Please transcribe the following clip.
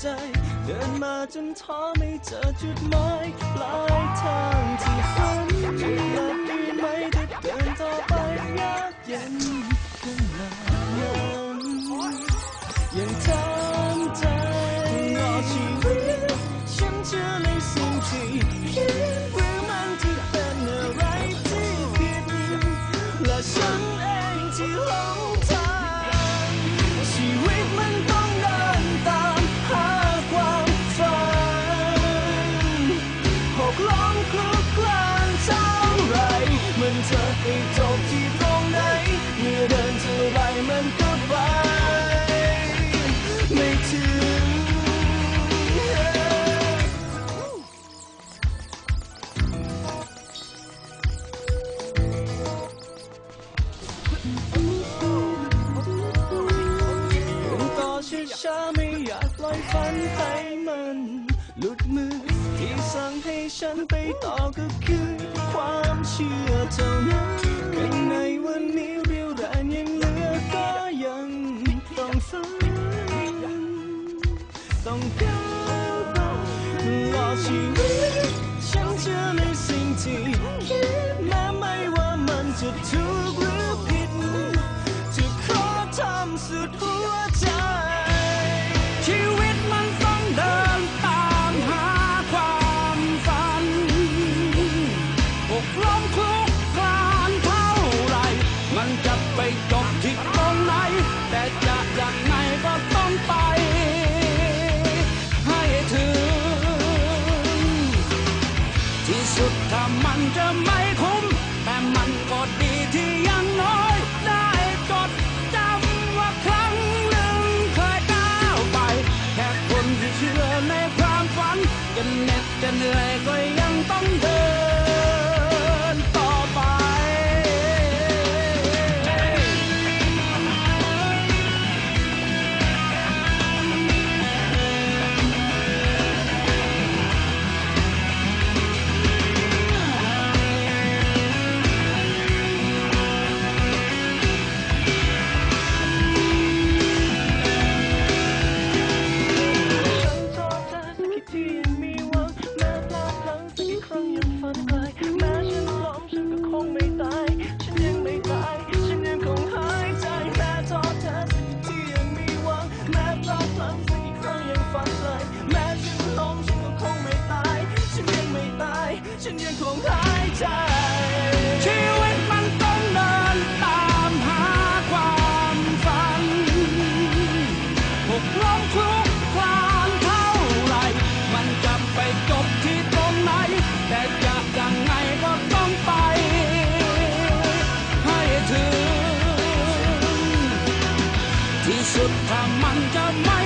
ใจ เดินมาจนท้อไม่เจอจุดหมายปลายทางที่ฝันจะหลับดีไหมถ้เดินต่อไปยากเย็นขนาดนั้นยังเธอ มันจะไปจบที่ตรงไหน เมื่อเดินเท่าไรมันก็ไป ไม่ถึงเดินต่อช้าๆไม่อยากปล่อยฝันให้มัน หลุดมือ สั่งให้ฉันไปต่อก็คือความเชื่อเท่านั้นข้างในวันนี้เรียวแรงยังเหลือก็ยังต้องฝืนต้องก้าวไปรอชีวิต ไปจบที่ตรงไหน แต่จะยังไงก็ต้องไป ให้ถึง ที่สุดถ้ามันจะไม่คุ้ม แต่มันก็ดี ฉันยังคงหายใจ ชีวิตมันต้องเดินตามหาความฝันหกล้มคลุกคลานเท่าไรมันจะไปจบที่ตรงไหน แต่จะยังไงก็ต้องไป ให้ถึง ที่สุดถ้ามันจะไม่